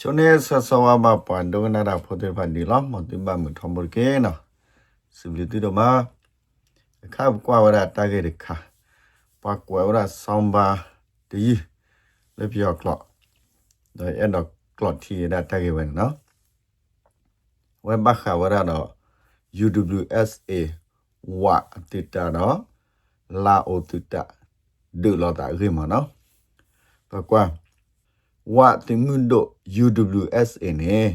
ချုံနေဆဆဝမပန်ဒုကနာရာဖိုတေဖန်ဒီလာမတိမမထမရကေနာစိဘလတီဒမအခါကွာဝရတာဂေရခါပကွာဝရဆောင်းပါဒီလေပြောကလော့ဒါအဲ့တော့ကလော့တီဒါတာဂေဝင်နော်ဝဲဘခါဝရတော့ UWSA ဝတိတာ တော့လာအိုတိတာဒုလောတာခေမနော်ပကွာဝတိငွန်းတို့ UWSA နဲ့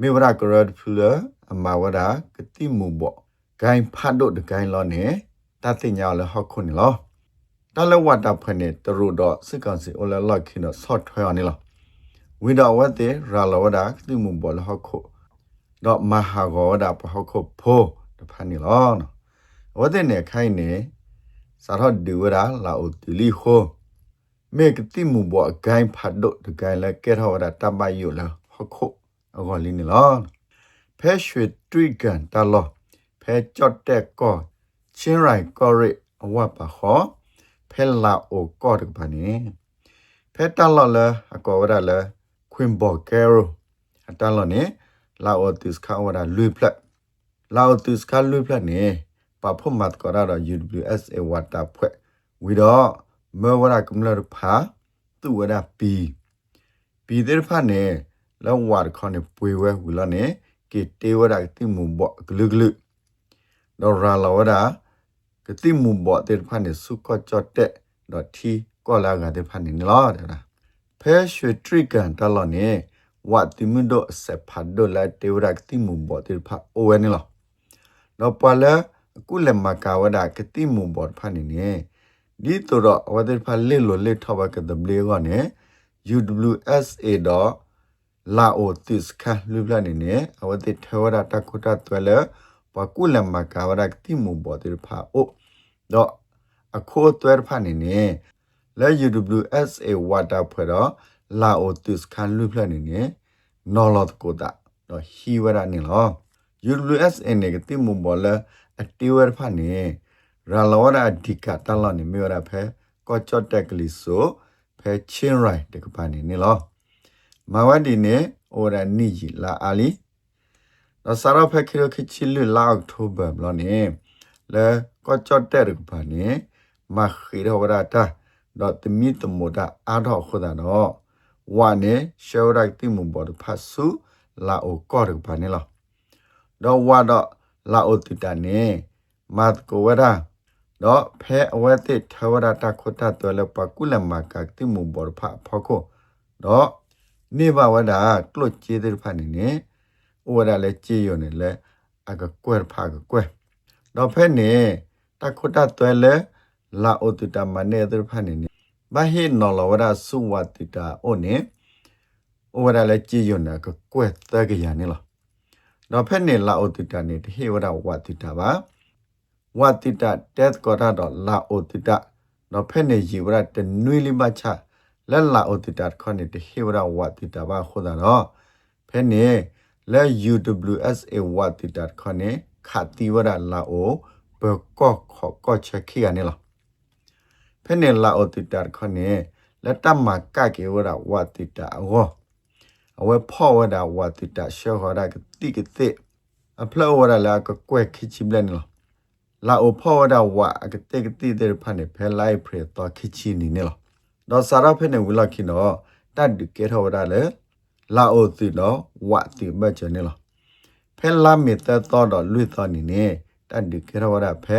မေဝရကရဒဖလအမဝရကတိမှုဘောဂိုင်းဖတ်တို့တဂိုင်းလောနဲ့တတိညာလဟခုန်လောတလဝတာဖနေတရူတော့စစ်ကောင်စီအိုလလခိနဆော့ထွဲရနေလောဝိဒဝတေရာလဝဒကတိမှုဘောလဟခုတော့မဟာဂောဒပဟခုဖိုးတဖန်နေလောနော်ဝတဲ့နေခိုင်းနေစာရတ်ဒီဝရာလာဥတီလီခို မေကတိမှုဘောအဂိုင်းဖတ်တို့တဂိုင်းလဲကဲထောရတမယုလဟခုအဂောလီနေလောဖဲရွှေတွိကန်တလောဖဲကြော့တက်ကောချင်းရိုင်ကောရိအဝတ်ပါခောဖဲလာအိုကောတကပါနေဖဲတလောလအကောဝရလခွင်ဘောကဲရိုအတလောနေလာအိုတစ်ခါဝရလွိဖလက်လာအိုတစ်ခါလွိဖလက်နေပဖို့မတ်ကောရတော့ UWSA ဝတာဖွဲ့ဝီတော့ မေဝရကမလရဖာသူဝရပီပီတဲ့ဖာနေလောဝါခေါနေပွေဝဲဝီလနေကေတေဝရတိမှုဘောဂလုဂလုဒေါ်ရာလဝရကတိမှုဘောတဲ့ဖာနေစုကောချတ်တဲ့ဒေါ်တီကောလာကတဲ့ဖာနေလောတဲ့လားဖဲရွှေထရိကန်တလောနေဝတ်တိမှုဒိုဆက်ဖတ်ဒိုလာတေဝရတိမှုဘောတဲ့ဖာအိုဝဲနေလောတော့ပါလဲအခုလည်းမကာဝဒကတိမှုဘောဖာနေနေ ဒီတော့ဝတ်တဲ့ဖာလေလိုလေထောက်ဘကတဲ့ဘလေကောနေ UWSA တော့လာအိုတစ်ခါလူပလာနေနေအဝတိထေဝရတကုတတွဲလပကုလမကာဝရတိမှုဘောတိဖာအိုတော့အခိုးတွဲဖာနေနေလဲ UWSA ဝတာဖွဲ့တော့လာအိုတစ်ခါလူပလာနေနေနော်လော့ကိုတာတော့ဟီဝရနေလော UWSA နေကတိမှုဘောလဲအတီဝရဖာနေ ရာလောရအဒီကတလောနေမြေရဖဲကောချတ်တက်ကလီဆိုဖဲချင်းရိုင်တကပါနေနေလောမဝဒီနေအိုရနီကြီးလာအာလီတော့စာရဖက်ခိရခိချီလူလာအောက်တိုဘာဘလနေလဲကောချတ်တက်ရပါနေမခိရဝရတာတော့တမီတမိုတာအားတော့ခုဒါတော့ဝါနေရှောရိုက်တိမှုဘောဖတ်စုလာအိုကောရပါနေလောတော့ဝါတော့လာအိုတတနေမတ်ကိုဝရာ တော့ဖဲအဝဲတိထဝရတာခုတတော်လပကုလမကတိမှုဘောဖဖခုတော့နေဘဝဒကလုတ်ကျေးတဲ့ဖာနေနေဥဝရလည်းကျေးရနေလဲအကကွဲဖာကကွဲတော့ဖဲနေတခုတတော်လဲလာအိုတတမနေတဲ့ဖာနေနေဘာဟိနော်လဝရစုဝတိတာအိုနေဥဝရလည်းကျေးရနေကကွဲသကရနေလားတော့ဖက်နေလာအိုတိတာနေတဟေဝရဝတိတာပါ ဝတိတာတက်ကောတာတော့လာအိုတိတာတော့ဖက်နေยีဝရတနွေလီမချလက်လာအိုတိတာခေါနေတဟေဝရဝတိတာပါခိုးတာတော့ဖက်နေလဲ UWSA ဝတိတာခေါနေခါတိဝရလာအိုဘကောခောကောချက်ခိရနေလားဖက်နေလာအိုတိတာခေါနေလက်တမကကေဝရဝတိတာအောအဝဲဖော့ဝဒဝတိတရှောဟရကတိကတိအဖလောဝရလာကကွဲခိချိဘလန်လာ လာအဖော့ဝဒဝအကတိကတိတဲ့ဖာနေဖဲလိုက်ဖရတော့ခိချိနီနေလားတော့စာရဖဲနေဝလခိနောတတ်ဒီကေထောဝဒလေလာအိုတိတော့ဝတိမချနေလားဖဲလာမီတတော့တော့လွတ်တော်နေနေတတ်ဒီကေထောဝဒဖဲ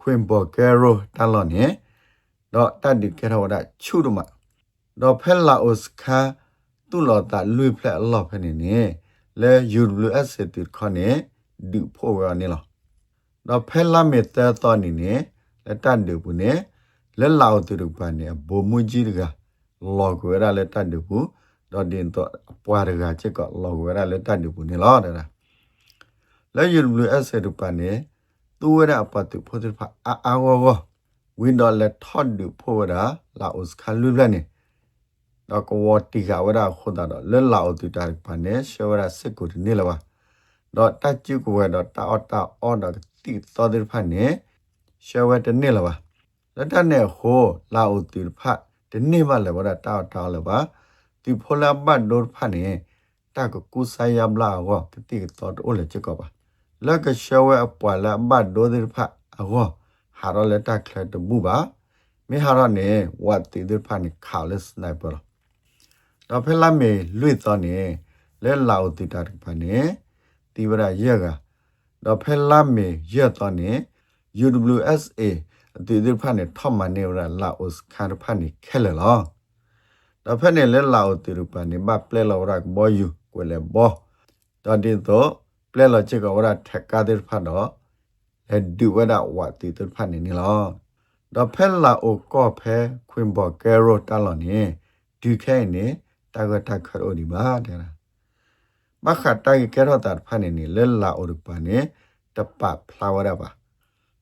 ခွင်ဘော်ကဲရိုတလောနေတော့တတ်ဒီကေထောဝဒချူဒမတော့ဖဲလာအိုစခါသူလောတာလွိဖလက်လောဖနေနေလဲ UWS တိခနဲ့ဒီဖို့ရနေလား တော့ဖဲလာမေတဲတော်နေနေလက်တန်တူဘူးနေလက်လောက်တူပန်နေဘုံမူကြီးကလောကွေရလက်တန်တူဘူးတော့တင်တော့ပွားရကချက်ကလောကွေရလက်တန်တူဘူးနေလားတဲ့လဲ UWS တူပန်နေသူရအပတ်တူဖို့တူဖာအာအာဝဝဝင်းတော့လက်ထော့တူဖို့ရလာဥစခလူလနေတော့ကဝတီကဝရခုဒါတော့လဲလာအတူတာပန်နေရှေဝရစစ်ကိုနေလပါတော့တချူကဝတော့တာအတာအော်တော့ တိတော်တဲ့ဖန်နေရှေဝတနေလပါလက်တနဲ့ဟိုလာအတူဖတ်ဒီနေ့မှလည်းဝရတာတာလပါဒီဖိုလာဘတ်ဒိုဖတ်နေတာကကူဆိုင်ယမ်လာဝကတိတော်တိုလေချကပါလကရှဝဲအပွာလာဘတ်ဒိုဒီဖာအဝဟာရလက်တာခလက်တဘူပါမေဟာရနေဝတ်တီဒီဖာနေခါလက်စနိုက်ပါတော့ဖဲလာမေလွိတော်နေလဲလာဦးတီတာတဖာနေတီဝရရက်က တော့ဖဲလာမေရက်တော်နေ UWSA အတီဒီဖာနေထောက်မနေရလာဦးခါရဖာနေခဲလေလောတော့ဖဲနေလဲလာဦးတီရဖာနေဘပလဲလောရကဘောယူကွယ်လေဘောတော်ဒီတော့ပလဲလောချက်ကဝရထက်ကားတဲ့ဖာတော့လက်ဒူဝဒဝတီတီဖာနေနေလောတော့ဖဲလာအိုကော့ဖဲခွင်ဘော်ကဲရိုတာလောနေဒီခဲနေတာဂတာခရိုဒီပါတဲ့ မခတ်တိုင်ကဲရိုတာဖာနေနေလဲလာအိုရပါနေတပဖလာဝရပါ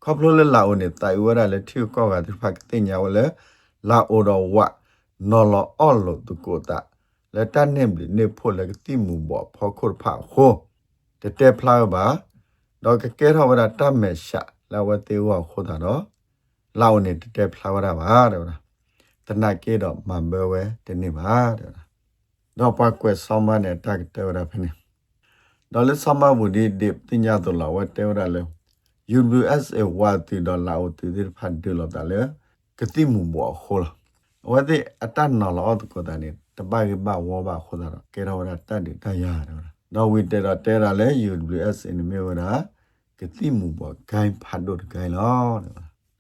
ခေါပလိုလလာအိုနေတိုင်ဝရလေထီကောကတိဖက်တင်ညာဝလေလာအိုတော်ဝနော်လောအော်လိုတုကိုတာလက်တနေဘလနေဖို့လေတိမူဘောဖောခုဖာခိုတတဲဖလာပါတော့ကကဲထောဝရတမဲရှာလာဝတေဝခိုတာတော့လာအိုနေတတဲဖလာဝရပါတဲ့တနကေတော့မန်ဘဝဲတနေပါတဲ့ တော့ပါကွယ်ဆောင်းမနဲ့တက်တဲဝရဖနေတော့လက်ဆမဘူဒီဒီပညာတော်လာဝတဲဝရလေ UBSA ဝါတီဒေါ်လာဦးတီဒီဖတ်ဒီလောတာလေကတိမူဘောခေါ်လာဝတိအတန်နော်လောတကိုတနေတပိုင်ဘဝဘခေါ်တာကေရောရတတ်တယ်တရရတယ်နော်ဝီတေရတေရလေ UBSA နေမြေဝရာကတိမူဘောဂိုင်းဖတ်တော့ဂိုင်းလော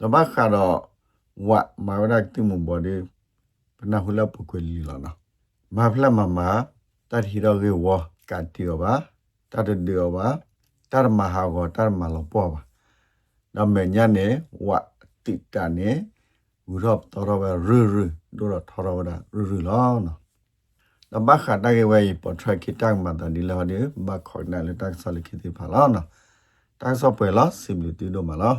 တဘခါတော့ဝမာဝရကတိမူဘောဒီပနာဟူလာပကွေလီလောနော် မာဖလာမမတတ်ဟီရောကေဝကတိယောပါတတ်ဒီယောပါတရမဟာကောတရမလောပေါ်ပါနမေညနေဝတိတနေဝရောတော်ရဝရရဒိုရထောရဝရရရလောနော်နဘခတာကေဝေပေါ်ထရကိတန်မတန်ဒီလာဒီဘခေါ်နယ်လက်တက်ဆလခိတိဖာလောနော်တက်ဆော့ပွဲလားစီဘလီတီဒိုမလား